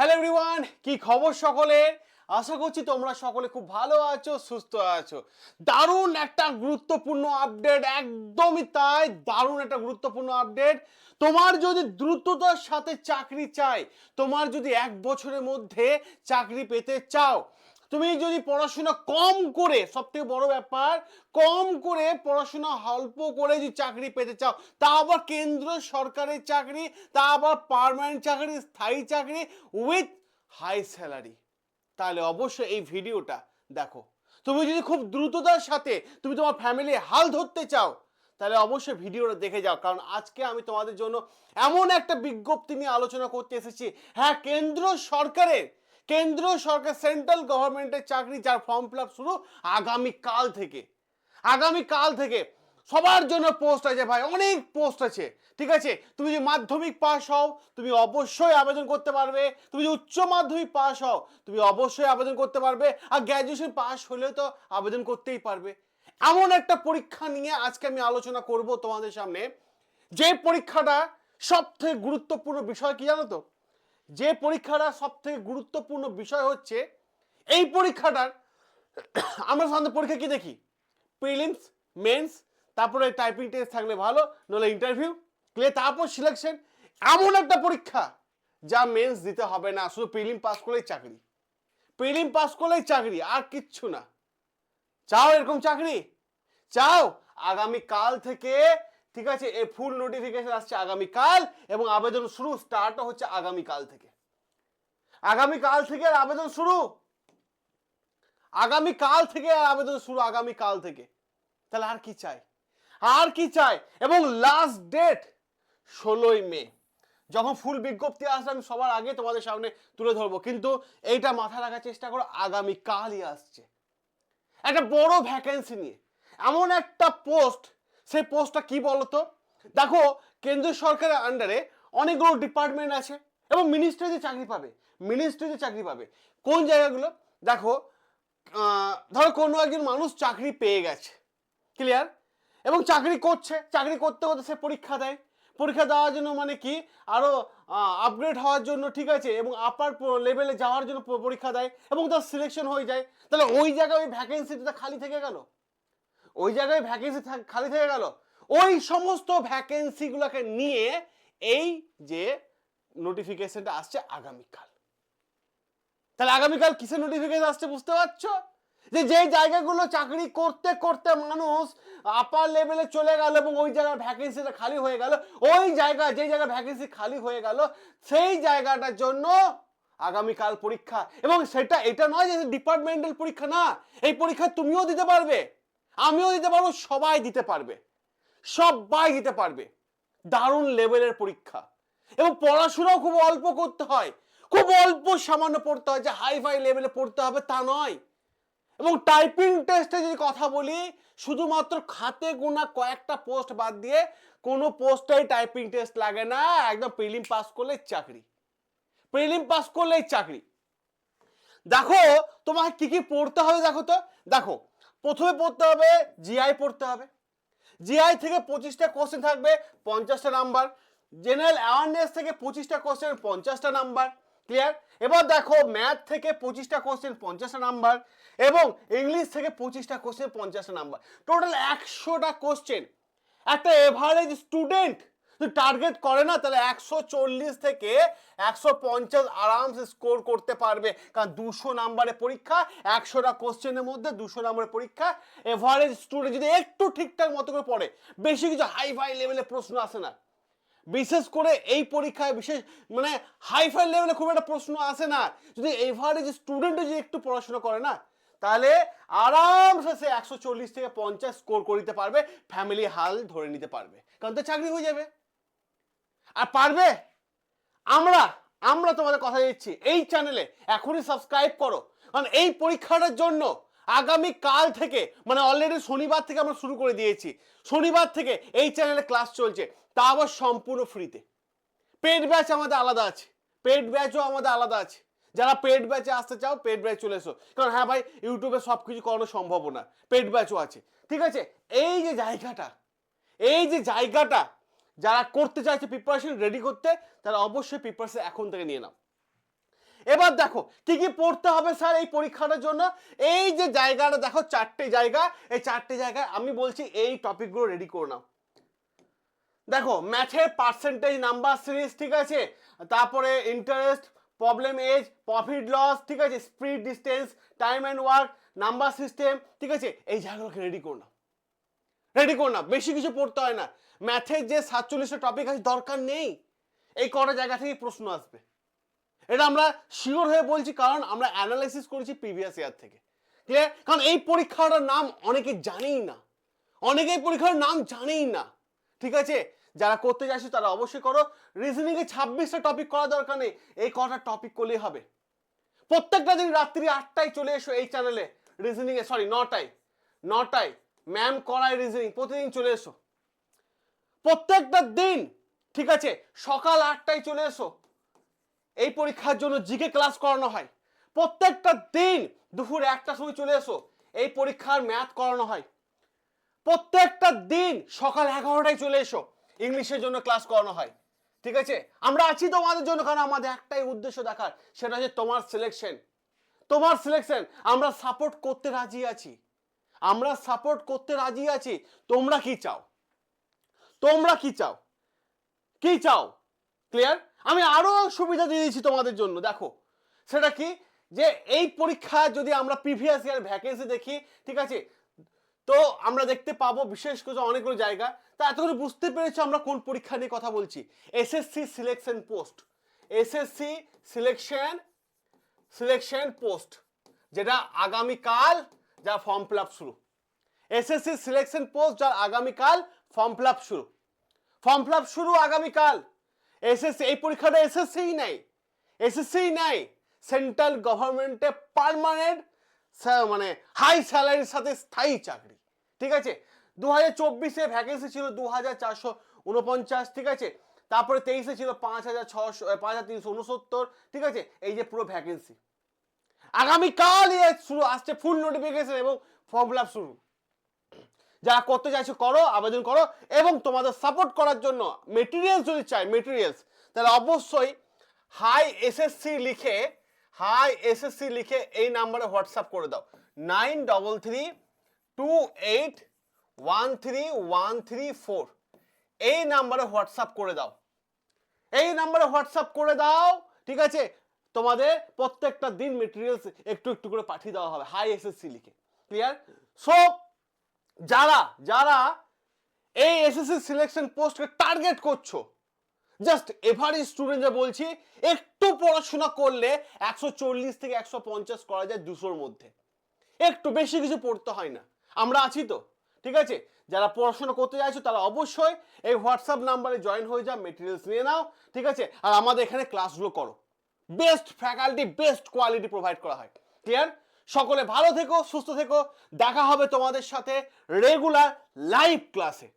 Hello everyone কি খবর সকলের? আশা করছি তোমরা সকলে খুব ভালো আছো, সুস্থ আছো। দারুণ একটা গুরুত্বপূর্ণ আপডেট একদমই তাই, দারুণ একটা গুরুত্বপূর্ণ আপডেট তোমার যদি দ্রুততার সাথে চাকরি চাই, তোমার যদি এক বছরের মধ্যে চাকরি পেতে চাও তুমি যদি পড়াশোনা কম করে সব থেকে বড় ব্যাপার, কম করে পড়াশোনা অল্প করে যদি চাকরি পেতে চাও, তা আবার কেন্দ্র সরকারের চাকরি, তা আবার পার্মানেন্ট চাকরি, স্থায়ী চাকরি উইথ হাই স্যালারি তাহলে অবশ্যই এই ভিডিওটা দেখো। তুমি যদি খুব দ্রুততার সাথে তুমি তোমার ফ্যামিলি হাল ধরতে চাও, তাহলে অবশ্যই ভিডিওটা দেখে যাও। কারণ আজকে আমি তোমাদের জন্য এমন একটা বিজ্ঞপ্তি নিয়ে আলোচনা করতে এসেছি। হ্যাঁ কেন্দ্র সরকারের কেন্দ্র সরকার সেন্ট্রাল গভর্নমেন্টের চাকরি যার ফর্ম ফিল আপ শুরু আগামী কাল থেকে। আগামী কাল থেকে সবার জন্য পোস্ট আছে ভাই, অনেক পোস্ট আছে, ঠিক আছে? তুমি যদি মাধ্যমিক পাস হও, তুমি অবশ্যই আবেদন করতে পারবে। তুমি যদি উচ্চ মাধ্যমিক পাস হও, তুমি অবশ্যই আবেদন করতে পারবে। আর গ্র্যাজুয়েশন পাস হলেও তো আবেদন করতেই পারবে। এমন একটা পরীক্ষা নিয়ে আজকে আমি আলোচনা করব তোমাদের সামনে। যে পরীক্ষাটা সব থেকে গুরুত্বপূর্ণ বিষয় কি জানো তো? যে পরীক্ষাটা সব থেকে গুরুত্বপূর্ণ বিষয় হচ্ছে, এই পরীক্ষাটার আমরা সাধারণত পরীক্ষা কি দেখি? প্রিলিমস মেন্স তারপরে টাইপিং টেস্ট থাকলে ভালো নলে ইন্টারভিউ ক্লিয়ার তারপর সিলেকশন এমন একটা পরীক্ষা যা মেন্স দিতে হবে না, শুধু প্রিলিম পাস করলেই চাকরি। প্রিলিম পাস করলেই চাকরি, আর কিচ্ছু না। চাও এরকম চাকরি? চাও আগামী কাল থেকে ঠিক আছে? এ ফুল নোটিফিকেশন আসছে আগামী কাল এবং আবেদন শুরু স্টার্টও হচ্ছে আগামী কাল থেকে। আগামী কাল থেকে আর আবেদন শুরু? আগামী কাল থেকে আর আবেদন শুরু আগামী কাল থেকে। তাহলে আর কি চাই? আর কি চাই? এবং লাস্ট ডেট ষোলোই মে। যখন ফুল বিজ্ঞপ্তি আসবে, আমি সবার আগে তোমাদের সামনে তুলে ধরবো। কিন্তু এইটা মাথায় রাখার চেষ্টা করো, আগামীকালই আসছে। একটা বড় ভ্যাকেন্সি নিয়ে। এমন একটা পোস্ট সেই পোস্টটা কি বলতো? দেখো, কেন্দ্রীয় সরকারের আন্ডারে অনেকগুলো ডিপার্টমেন্ট আছে এবং মিনিস্ট্রিতে চাকরি পাবে। মিনিস্ট্রিতে চাকরি পাবে। কোন জায়গাগুলো? দেখো ধরো কোনো একজন মানুষ চাকরি পেয়ে গেছে ক্লিয়ার এবং চাকরি করছে, চাকরি করতে করতে সে পরীক্ষা দেয়। পরীক্ষা দেওয়ার জন্য মানে কি? আরও আপগ্রেড হওয়ার জন্য ঠিক আছে, এবং আপার লেভেলে যাওয়ার জন্য পরীক্ষা দেয়, এবং তার সিলেকশন হয়ে যায়। তাহলে ওই জায়গায় ওই ভ্যাকেন্সিটা খালি থেকে গেল? ওই জায়গায় ভ্যাকেন্সি খালি থেকে গেল। ওই সমস্ত ভ্যাকেন্সিগুলোকে নিয়ে এই যে নোটিফিকেশনটা আসছে আগামীকাল। তাহলে আগামীকাল কিসের নোটিফিকেশন আসছে বুঝতে পারছ? যে যে জায়গাগুলো চাকরি করতে করতে মানুষ আপার লেভেলে চলে গেল এবং ওই জায়গার ভ্যাকেন্সিটা খালি হয়ে গেল, ওই জায়গা যে জায়গায় ভ্যাকেন্সি খালি হয়ে গেল, সেই জায়গাটার জন্য আগামীকাল পরীক্ষা। এবং সেটা এটা নয় যে ডিপার্টমেন্টাল পরীক্ষা না, এই পরীক্ষা তুমিও দিতে পারবে। আমিও দিতে পারব, সবাই দিতে পারবে। সবাই দিতে পারবে। দারুণ লেভেলের পরীক্ষা। এবং পড়াশোনাও খুব অল্প করতে হয়। খুব অল্প সামান্য পড়তে হয়, যে হাই ফাই লেভেলে পড়তে হবে তা নয়। এবং টাইপিং টেস্টে যদি কথা বলি, শুধুমাত্র খাতে গোনা কয়েকটা পোস্ট বাদ দিয়ে কোনো পোস্টেই টাইপিং টেস্ট লাগে না, একদম প্রিলিম পাস করলে চাকরি। প্রিলিম পাস করলেই চাকরি। দেখো, তোমাকে কি কি পড়তে হবে দেখো তো? দেখো প্রথমে পড়তে হবে জিআই পড়তে হবে। জিআই থেকে পঁচিশটা কোশ্চেন থাকবে, পঞ্চাশটা নাম্বার জেনারেল অ্যাওয়ারনেস থেকে পঁচিশটা কোশ্চেন পঞ্চাশটা নাম্বার ক্লিয়ার এবার দেখো ম্যাথ থেকে পঁচিশটা কোশ্চেন পঞ্চাশটা নাম্বার এবং ইংলিশ থেকে পঁচিশটা কোশ্চেন পঞ্চাশটা নাম্বার টোটাল একশোটা কোশ্চেন একটা এভারেজ স্টুডেন্ট যদি টার্গেট করে না, তাহলে একশো চল্লিশ থেকে একশো পঞ্চাশ আরামসে স্কোর করতে পারবে। কারণ দুশো নাম্বারের পরীক্ষা, একশোটা কোশ্চেনের মধ্যে দুশো নাম্বারের পরীক্ষা। এভারেজ স্টুডেন্ট যদি একটু ঠিকঠাক মতো করে পড়ে, বেশি কিছু হাই ফাই লেভেলে প্রশ্ন আসে না। বিশেষ করে এই পরীক্ষায় বিশেষ মানে হাই ফাই লেভেলে খুব একটা প্রশ্ন আসে না। যদি এভারেজ স্টুডেন্টও যদি একটু পড়াশোনা করে না, তাহলে আরামসে সে একশো চল্লিশ থেকে পঞ্চাশ স্কোর করে পারবে ফ্যামিলি হাল ধরে নিতে পারবে। কারণ তো চাকরি হয়ে যাবে। আর পারবে? আমরা আমরা তোমাদের কথা দিচ্ছি। এই চ্যানেলে এখনই সাবস্ক্রাইব করো। কারণ এই পরীক্ষাটার জন্য আগামী কাল থেকে মানে অলরেডি শনিবার থেকে আমরা শুরু করে দিয়েছি। শনিবার থেকে এই চ্যানেলে ক্লাস চলছে। তা আবার সম্পূর্ণ ফ্রিতে পেড ব্যাচ আমাদের আলাদা আছে। পেড ব্যাচও আমাদের আলাদা আছে। যারা পেড ব্যাচে আসতে চাও পেড ব্যাচ চলে এসো। কারণ হ্যাঁ ভাই ইউটিউবে সব কিছু করানো সম্ভব না। পেড ব্যাচও আছে। ঠিক আছে? এই যে জায়গাটা, এই যে জায়গাটা যারা করতে চাইছে প্রিপারেশন রেডি করতে, তারা অবশ্যই প্রিপারেশন এখন থেকে নিয়ে নাও। এবার দেখো, কি কি পড়তে হবে স্যার এই পরীক্ষাটার জন্য? এই যে জায়গাটা, দেখো চারটে জায়গা। এই চারটে জায়গায় আমি বলছি এই টপিকগুলো রেডি করে নাও। দেখো ম্যাথের পার্সেন্টেজ নাম্বার সিরিজ ঠিক আছে? তারপরে interest problem ages profit loss ঠিক আছে? Speed distance time and work number system ঠিক আছে? এই জায়গাগুলোকে রেডি করো না রেডি করো না, বেশি কিছু পড়তে হয় না। ম্যাথের যে সাতচল্লিশটা টপিক আছে, দরকার নেই। এই কটা জায়গা থেকে প্রশ্ন আসবে। এটা আমরা শিওর হয়ে বলছি, কারণ আমরা অ্যানালাইসিস করেছি প্রিভিয়াস ইয়ার থেকে। ক্লিয়ার কারণ এই পরীক্ষাটার নাম অনেকে জানেই না। অনেকে এই পরীক্ষার নাম জানেই না। ঠিক আছে? যারা করতে চাইছো তারা অবশ্যই করো। রিজনিং এ ছাব্বিশটা টপিক করা দরকার নেই। এই কটা টপিক করলেই হবে। প্রত্যেকটা দিন রাত্রি আটটায় চলে এসো এই চ্যানেলে রিজনিং এ সরি নটায়। নটায়। ম্যাম করায় রিজনিং প্রতিদিন চলে এসো। প্রত্যেকটা দিন, ঠিক আছে, সকাল আটটায় চলে এসো। এই পরীক্ষার জন্য জিকে ক্লাস করানো হয়। প্রত্যেকটা দিন দুপুর একটার সময় চলে এসো। এই পরীক্ষার ম্যাথ করানো হয়। প্রত্যেকটা দিন সকাল এগারোটায় চলে এসো। ইংলিশের জন্য ক্লাস করানো হয়। ঠিক আছে? আমরা আছি তোমাদের জন্য, কারণ আমাদের একটাই উদ্দেশ্য দেখার, সেটা হচ্ছে তোমার সিলেকশন তোমার সিলেকশন আমরা সাপোর্ট করতে রাজি আছি। আমরা সাপোর্ট করতে রাজি আছি, তোমরা কি চাও? তোমরা কি চাও? কি চাও? ক্লিয়ার আমি আরও সুবিধা দিয়ে দিয়েছি তোমাদের জন্য, দেখো। সেটা কি? যে এই পরীক্ষা যদি আমরা প্রিভিয়াস ইয়ার ভ্যাকেন্সি দেখি, ঠিক আছে? তো আমরা দেখতে পাবো বিশেষ করে অনেকগুলো জায়গা। তা এতগুলো বুঝতে পেরেছ আমরা কোন পরীক্ষা নিয়ে কথা বলছি? SSC selection post SSC selection selection post যেটা আগামীকাল যা ফর্ম ফিল শুরু। এসএসসি সিলেকশন পোস্ট যার আগামীকাল ফর্ম ফিল শুরু। ফর্ম ফিল শুরু আগামীকাল। এসএসসি এই পরীক্ষাটা এসএসসিই নাই। এসএসসিই নাই। সেন্ট্রাল গভর্নমেন্টে পারমানেন্ট মানে হাই স্যালারির সাথে স্থায়ী চাকরি। ঠিক আছে? দু হাজার চব্বিশে ভ্যাকেন্সি ছিল দু হাজার চারশো উনপঞ্চাশ, ঠিক আছে? তারপরে তেইশে ছিল পাঁচ হাজার ছশো, পাঁচ হাজার তিনশো উনসত্তর, ঠিক আছে? এই যে পুরো ভ্যাকেন্সি আগামীকাল এ শুরু, আসছে ফুল নোটিফিকেশন এবং ফর্ম ফিল শুরু। যারা করতে চাইছো করো, আবেদন করো এবং তোমাদের সাপোর্ট করার জন্য মেটেরিয়ালস যদি চাই মেটেরিয়ালস তাহলে অবশ্যই হাই এসএসসি লিখে হাই এসএসসি লিখে এই নাম্বারে হোয়াটসঅ্যাপ করে দাও। Nine double three two eight one three one three four এই নাম্বারে হোয়াটসঅ্যাপ করে দাও। এই নাম্বারে হোয়াটসঅ্যাপ করে দাও, ঠিক আছে? তোমাদের প্রত্যেকটা দিন মেটেরিয়ালস একটু একটু করে পাঠিয়ে দেওয়া হবে হাই এসএসসি লিখে ক্লিয়ার সো যারা যারা এই এসএসসি সিলেকশন পোস্টকে টার্গেট করছ জাস্ট এভারেজ স্টুডেন্টরা বলছি, একটু পড়াশোনা করলে একশো চল্লিশ থেকে একশো পঞ্চাশ করা যায় দুশোর মধ্যে। একটু বেশি কিছু পড়তে হয় না। আমরা আছি তো, ঠিক আছে? যারা পড়াশোনা করতে চাইছো তারা অবশ্যই এই হোয়াটসঅ্যাপ নাম্বারে জয়েন হয়ে যাও মেটেরিয়ালস নিয়ে নাও, ঠিক আছে? আর আমাদের এখানে ক্লাসগুলো করো। Best faculty best quality provide করা হয়। ক্লিয়ার সকলে ভালো থেকো, সুস্থ থেকো। দেখা হবে তোমাদের সাথে রেগুলার লাইভ ক্লাসে